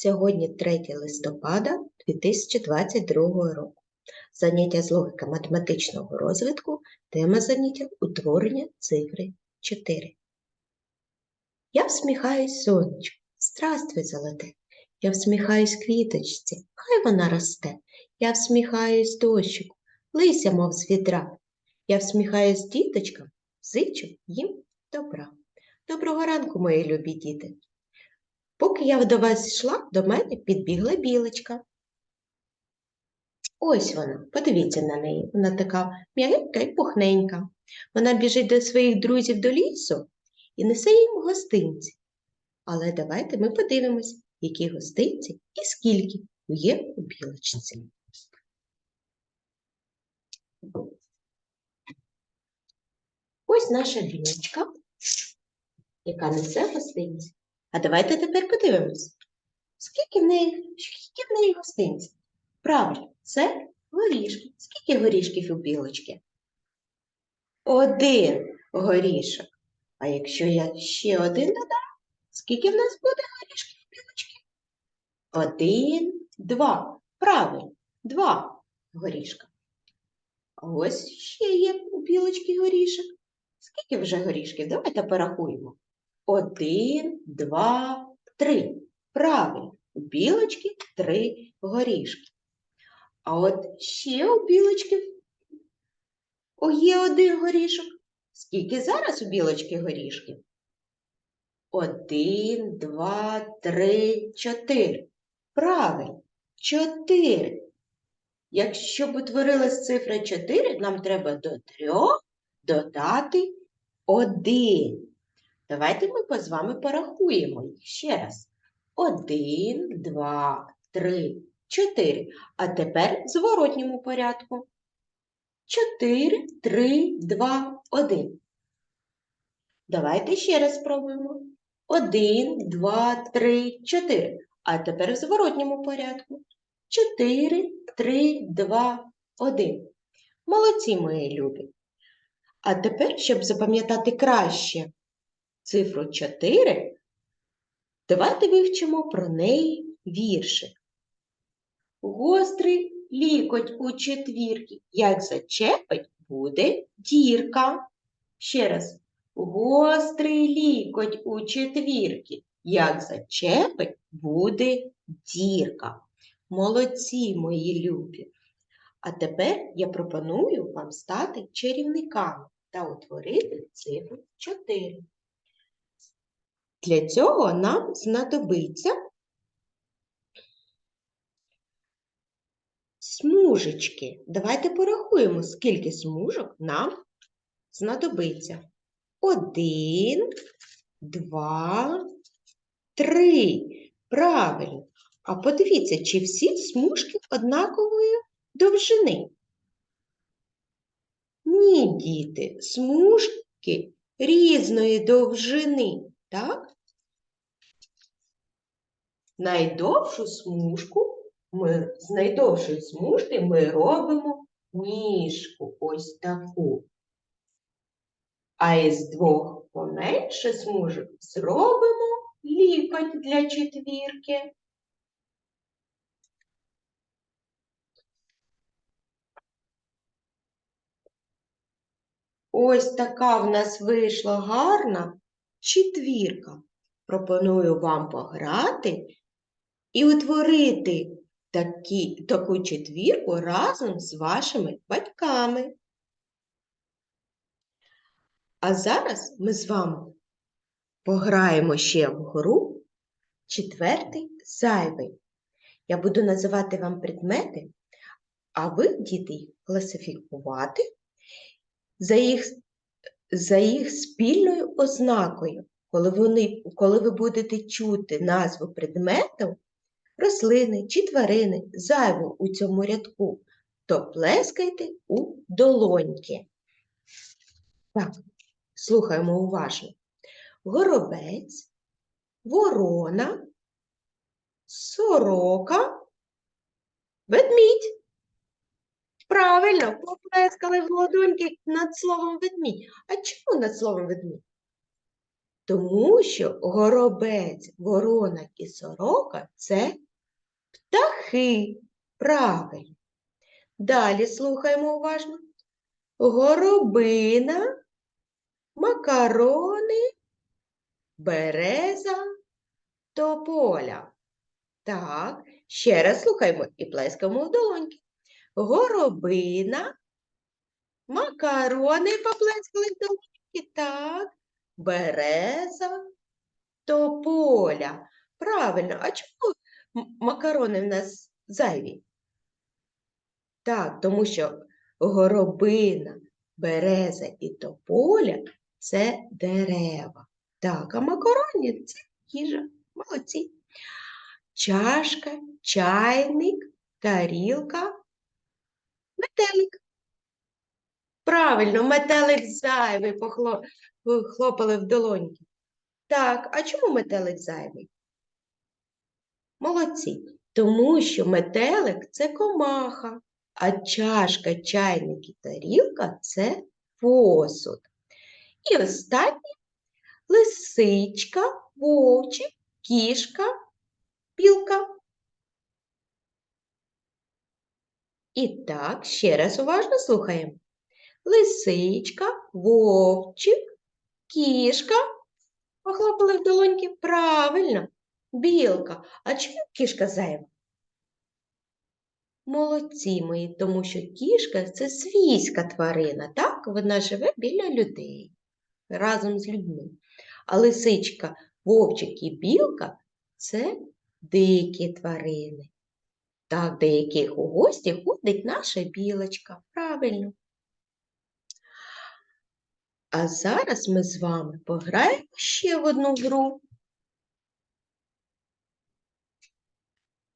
Сьогодні 3 листопада 2022 року. Заняття з логіки математичного розвитку, тема заняття утворення цифри 4. Я всміхаюсь сонечку, здравствуй, золоте. Я всміхаюсь квіточці, хай вона росте. Я всміхаюсь дощику, лися, мов з відра. Я всміхаюсь діточкам, зичу їм добра. Доброго ранку, мої любі діти. Поки я до вас йшла, до мене підбігла білочка. Ось вона, подивіться на неї. Вона така м'ягенька і пухненька. Вона біжить до своїх друзів до лісу і несе їм гостинці. Але давайте ми подивимось, які гостинці і скільки є у білочці. Ось наша білочка, яка несе гостинці. А давайте тепер подивимось, скільки в неї, скільки в неї гостинців. Правильно, це горішки. Скільки горішків у білочки? Один горішок. А якщо я ще один додам, скільки в нас буде горішків у білочки? Один, два. Правильно, два горішка. Ось ще є у білочки горішок. Скільки вже горішків? Давайте порахуємо. Один, два, три. Правильно, у білочки три горішки. А от ще у білочки є один горішок. Скільки зараз у білочки горішків? Один, два, три, чотири. Правильно, чотири. Якщо б утворилась цифра 4, нам треба до трьох додати один. Давайте ми з вами порахуємо їх ще раз. Один, два, три, чотири. А тепер в зворотньому порядку. Чотири, три, два, один. Давайте ще раз спробуємо. Один, два, три, чотири. А тепер в зворотньому порядку. Чотири, три, два, один. Молодці, мої любі. А тепер, щоб запам'ятати краще цифру 4, давайте вивчимо про неї віршик. Гострий лікоть у четвірки, як зачепить, буде дірка. Ще раз. Гострий лікоть у четвірки, як зачепить, буде дірка. Молодці, мої любі! А тепер я пропоную вам стати чарівниками та утворити цифру 4. Для цього нам знадобиться смужечки. Давайте порахуємо, скільки смужок нам знадобиться. Один, два, три. Правильно. А подивіться, чи всі смужки однакової довжини? Ні, діти, смужки різної довжини, так? Найдовшу смужку ми, з найдовшої смужки ми робимо ніжку ось таку. А із двох поменше смужок зробимо лікоть для четвірки. Ось така в нас вийшла гарна четвірка. Пропоную вам пограти і утворити такі, таку четвірку разом з вашими батьками. А зараз ми з вами пограємо ще в гру четвертий зайвий. Я буду називати вам предмети, а ви, діти, класифікувати за їх, за їх спільною ознакою. Коли, вони, коли ви будете чути назву предмету, рослини чи тварини зайву у цьому рядку, то плескайте у долоньки. Так, слухаємо уважно. Горобець, ворона, сорока, ведмідь. Правильно, поплескали в ладоньки над словом ведмідь. А чому над словом ведмідь? Тому що горобець, ворона і сорока це птахи. Правильно. Далі слухаємо уважно. Горобина, макарони, береза, тополя. Так, ще раз слухаємо і плескаємо в долоньки. Горобина, макарони поплескали долоньки, так, береза, тополя. Правильно, а чому макарони в нас зайві? Так, тому що горобина, береза і тополя це дерева. Так, а макарони це їжа. Молодці. Чашка, чайник, тарілка, метелик. Правильно, метелик зайвий, похло- хлопали в долоньки. Так, а чому метелик зайвий? Молодці. Тому що метелик це комаха, а чашка, чайник і тарілка це посуд. І останнє лисичка, вовчик, кішка, білка. І так, ще раз уважно слухаємо. Лисичка, вовчик, кішка. Похлопали в долоньки. Правильно. Білка. А чому кішка зайва? Молодці мої, тому що кішка це свійська тварина, так? Вона живе біля людей разом з людьми. А лисичка, вовчик і білка це дикі тварини. Так, до яких у гості ходить наша білочка. Правильно. А зараз ми з вами пограємо ще в одну гру.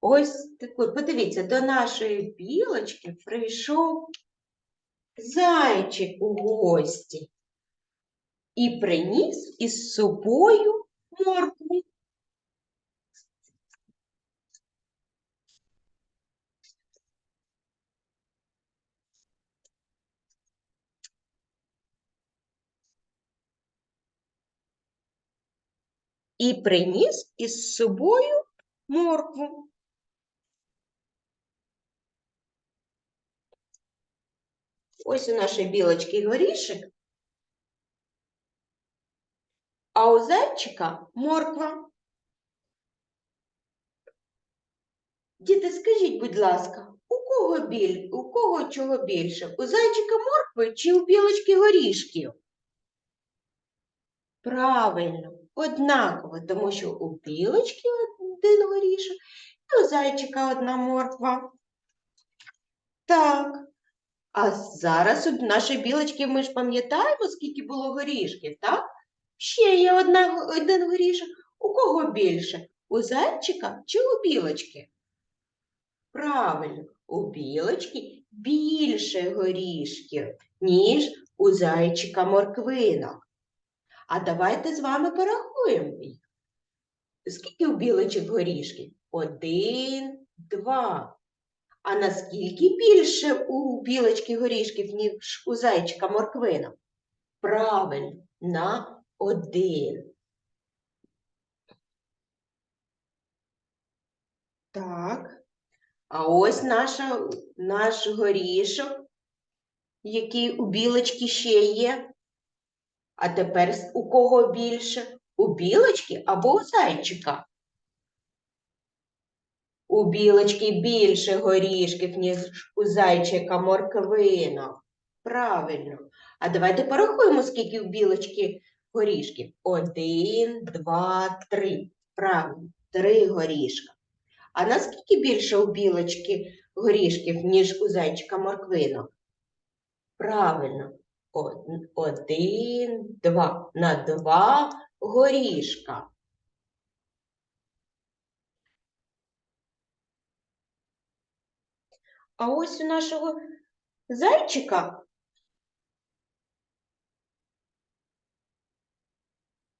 Ось таку, подивіться, до нашої білочки прийшов зайчик у гості і приніс із собою моркву. І приніс із собою моркву. Ось у нашої білочки горішек, а у зайчика морква. Діти, скажіть, будь ласка, у кого біль, у кого чого більше? У зайчика моркви чи у білочки горішків? Правильно, однаково, тому що у білочки один горішок, і у зайчика одна морква. Так. А зараз у нашої білочки ми ж пам'ятаємо, скільки було горішків, так? Ще є одна, один горішок. У кого більше? У зайчика чи у білочки? Правильно, у білочки більше горішків, ніж у зайчика морквинок. А давайте з вами порахуємо їх. Скільки у білочок горішків? Один, два. А наскільки більше у білочки горішків, ніж у зайчика морквинок? Правильно, на один. Так. А ось наша, наш горішок, який у білочки ще є. А тепер у кого більше? У білочки або у зайчика? У білочки більше горішків, ніж у зайчика морквинок. Правильно. А давайте порахуємо, скільки у білочки горішків. Один, два, три. Правильно, три горішка. А наскільки більше у білочки горішків, ніж у зайчика морквинок? Правильно, один, два. На два горішка. А ось у нашого зайчика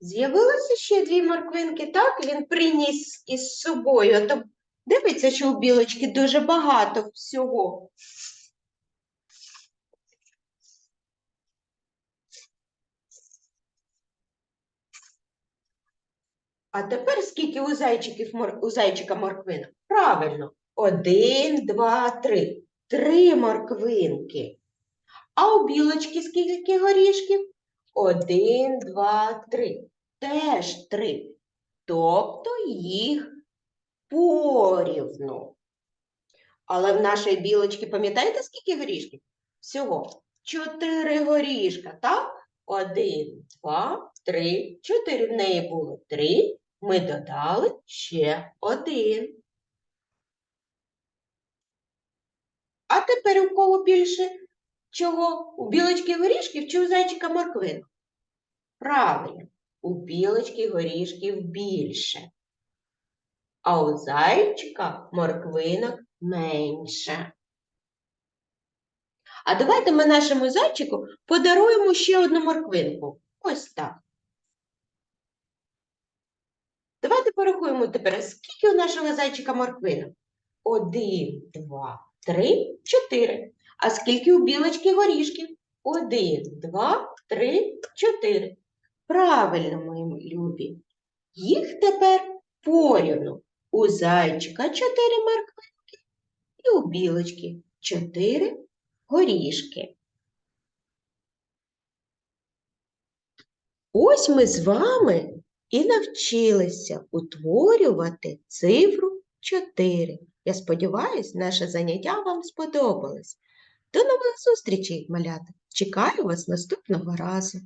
з'явилося ще дві морквинки, так? Він приніс із собою. То дивиться, що у білочки дуже багато всього. А тепер скільки у зайчиків у зайчика морквинок? Правильно, один, два, три. Три морквинки. А у білочки скільки горішків? Один, два, три. Теж три. Тобто їх порівну. Але в нашої білочки, пам'ятаєте, скільки горішків? Всього чотири горішка, так? Один, два, три, чотири. В неї було три. Ми додали ще один. А тепер у кого більше чого? У білочки горішків чи у зайчика морквинок? Правильно, у білочки горішків більше. А у зайчика морквинок менше. А давайте ми нашому зайчику подаруємо ще одну морквинку. Ось так. Давайте порахуємо тепер, скільки у нашого зайчика морквинок? Один, два, три, чотири. А скільки у білочки горішків? Один, два, три, чотири. Правильно, мої любі. Їх тепер порівну. У зайчика чотири морквинки і у білочки чотири горішки. Ось ми з вами і навчилися утворювати цифру 4. Я сподіваюся, наше заняття вам сподобалось. До нових зустрічей, малята! Чекаю вас наступного разу.